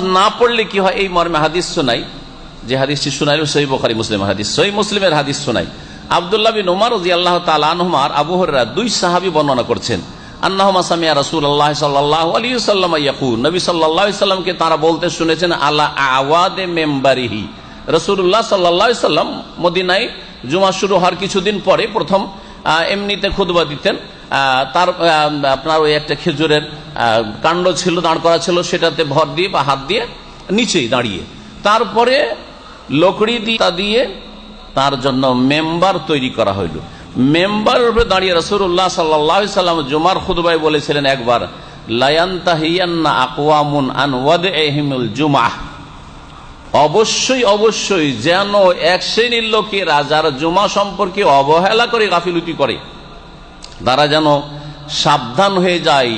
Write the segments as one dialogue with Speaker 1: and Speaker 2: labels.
Speaker 1: না পড়লে কি হয়? এই মর্মে হাদিস শোনাই। যে হাদিসটি শোনাইল সই বখারি, মুসলিম হাদিস। সই মুসলিমের হাদিস শোনাই। আবদুল্লাহ বিন উমার রাজি আল্লাহ তালুমার আবু হররা দুই সাহাবি বর্ণনা করছেন। আন্নাহমা সামিয়া রসুল আল্লাহ সাল্লাহ আলী সাল্লাম ইয়াকু নবী সাল্লাহ সাল্লামকে তারা বলতে শুনেছেন আল্লাহ আওয়াদে মেম্বারিহি। রসুল্লাহ সাল্লাহ সাল্লাম মদিনায় শুরু হওয়ার কিছুদিন পরে প্রথম এমনিতে খুদবা দিতেন। তার আপনার ওই একটা খেজুরের কাণ্ড ছিল, দাঁড় করা ছিল, সেটাতে ভর দিয়ে বা হাত দিয়ে নিচেই দাঁড়িয়ে। তারপরে লকড়ি দিয়ে তার জন্য মেম্বার তৈরি করা হইল। মেম্বার উপরে দাঁড়িয়ে রসুল্লাহ সাল্লাহ সাল্লাম জুমার খুদবাই বলেছিলেন একবার, লায়ান্তাহিয়ান্না আকওয়ামুন আন ওয়াদ এহিমুল জুমাহ অবশ্যই অবশ্যই যেন এক শ্রেণির লোকেরা যারা জুমা সম্পর্কে অবহেলা করে গাফিলুতি করে। তারা যেন সাবধান হয়ে যায়,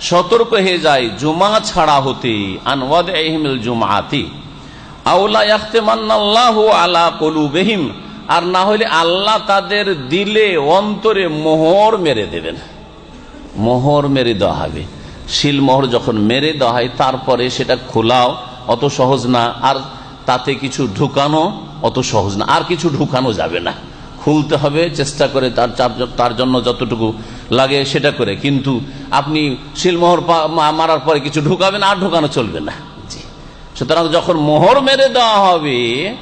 Speaker 1: সতর্ক হয়ে যায় জুমা ছাড়া হতে আনওয়াদ এহিমিল জুমাতি আউলা ইয়াখতেমান্নাল্লাহু আলা কলুবেহিম, আর না হলে আল্লাহ তাদের দিলে অন্তরে মোহর মেরে দেবেন। মোহর মেরে দেওয়া হবে। শিল মোহর যখন মেরে দেওয়া হয়, তারপরে সেটা খোলাও অত সহজ না। আর তাতে কিছু ঢুকানো অত সহজ না। আর কিছু ঢুকানো যাবে না। খুলতে হবে, চেষ্টা করে তার তার জন্য যতটুকু লাগে সেটা করে। কিন্তু আপনি শিলমোহর মারার পরে কিছু ঢুকাবেন, আর ঢুকানো চলবে না। জি। সুতরাং যখন মোহর মেরে দেওয়া হবে,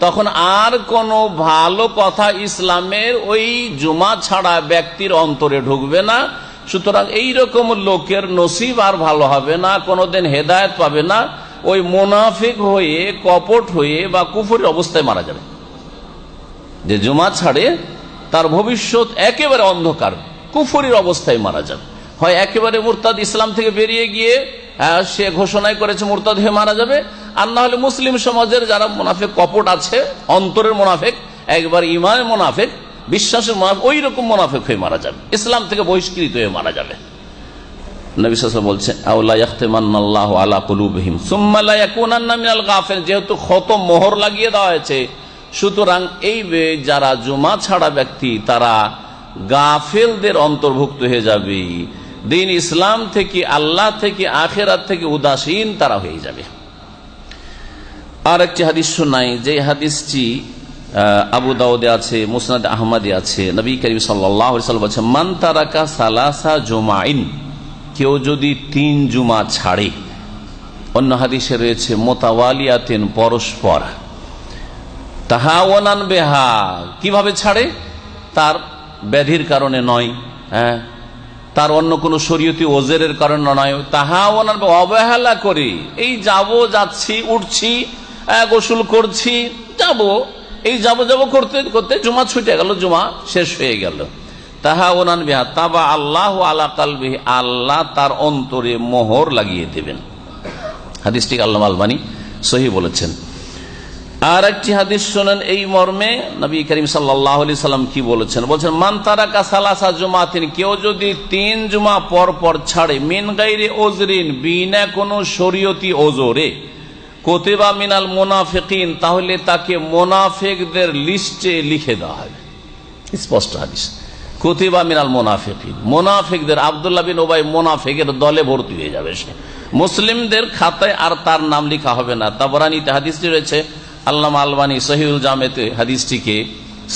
Speaker 1: তখন আর কোনো ভালো কথা ইসলামের ওই জুমা ছাড়া ব্যক্তির অন্তরে ঢুকবে না। সুতরাং এই রকম লোকের নসিব আর ভালো হবে না, কোনোদিন হেদায়ত পাবে না। ওই মোনাফিক হয়ে, কপট হয়ে বা কুফুরের অবস্থায় মারা যাবে। যে জুমা ছাড়ে তার ভবিষ্যৎ একেবারে অন্ধকার, কুফুরির অবস্থায় মারা যাবে। হয় একেবারে মুরতাদ ইসলাম থেকে বেরিয়ে গিয়ে সে ঘোষণায় করেছে মুরতাদ হয়ে মারা যাবে। আর না হলে মুসলিম সমাজের যারা মুনাফেক, কপট আছে, অন্তরের মুনাফেক, একবার ইমানের মোনাফেক, বিশ্বাসের মুনাফেক ওই রকম মুনাফেক হয়ে মারা যাবে। ইসলাম থেকে বহিষ্কৃত হয়ে মারা যাবে। যেহেতু খতম মোহর লাগিয়ে দেওয়া হয়েছে, সুতরাং এই যারা জুমা ছাড়া ব্যক্তি, তারা গাফেলদের অন্তর্ভুক্ত হয়ে যাবে। দিন ইসলাম থেকে, আল্লাহ থেকে, আখেরাত থেকে উদাসীন তারা হয়ে যাবে। আর একটি হাদিস শোনাই, যে হাদিসটি আবু দাউদে আছে, মুসনাদ আহমদে আছে। নবী করিম সাল্লাহ মান তারাকা সালাসা জুমাইন কেউ যদি তিন জুমা ছাড়ে, অন্য হাদিসে রয়েছে, মোতাওয়ালিয়াতেন পরস্পর। তাহা ওনান বেহা, কীভাবে ছাড়ে? তার ব্যাধির কারণে নয় হ্যাঁ? তার অন্য কোনো শরীয়তি ওজেরের কারণে নয়। তাহা ওনান বে- অবহেলা করে, এই যাব, যাচ্ছি, উঠছি গোসল করছি, যাব। এই যাব যাব করতে করতে জুমা ছুটে গেল, জুমা শেষ হয়ে গেল। তাহা ওনান বিহা আল্লাহ আলা কালবিহি, আল্লাহ তার অন্তরে মোহর লাগিয়ে দেবেন। হাদিসটি আল্লাহ আলবানী সহি বলেছেন। আর একটি হাদিস শোনেন, এই মর্মে নবী করিম সাল্লাহ আলি সাল্লাম কি বলেছেন? বলছেন, মান তারাকা সালাসা জুমা তিনি কেউ যদি তিন জুমা পর পর ছাড়ে, মিন গাইরে ওজরিন, বিনা কোনো শরীয়তি ওজোরে, কোতেবা মিনাল মোনাফেকিন, তাহলে তাকে মোনাফেকদের লিস্টে লিখে দেওয়া হবে। স্পষ্ট হাদিস। কুতিবা মিনাল মোনাফেকিন। মোনাফেকদের আবদুল্লাহ বিন ওবাই মোনাফেকের দলে ভর্তি হয়ে যাবে সে। মুসলিমদের খাতায় আর তার নাম লেখা হবে না। তাবরানিতে হাদিসটি রয়েছে, আল্লামা আলবানী সহিউল জামেতে হাদিসটিকে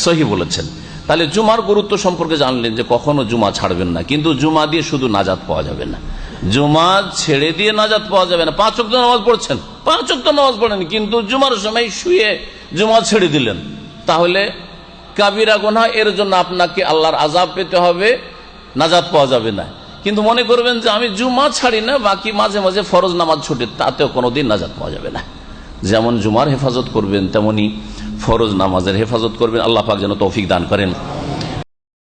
Speaker 1: সহি বলেছেন। তাহলে জুমার গুরুত্ব সম্পর্কে জানলেন যে কখনো জুমা ছাড়বেন না, কিন্তু জুমা দিয়ে শুধু নাজাত পাওয়া যাবে না। জুমা ছেড়ে দিয়ে নাজাত পাওয়া যাবে না। পাঁচ অক্ট নামাজ পড়ছেন, পাঁচ অক্ট নামাজ পড়েন, কিন্তু জুমার সময় শুয়ে জুমা ছেড়ে দিলেন। তাহলে কাবিরা গোনা এর জন্য আপনাকে আল্লাহর আজাব পেতে হবে। নাজাদ পাওয়া যাবে না। কিন্তু মনে করবেন যে আমি জুমা ছাড়ি না, বাকি মাঝে মাঝে ফরজ নামাজ ছুটে, তাতেও কোনোদিন নাজাদ পাওয়া যাবে না। যেমন জুমার হেফাজত করবেন, তেমনি ফরজ নামাজের হেফাজত করবেন। আল্লাহ পাক যেন তৌফিক দান করেন।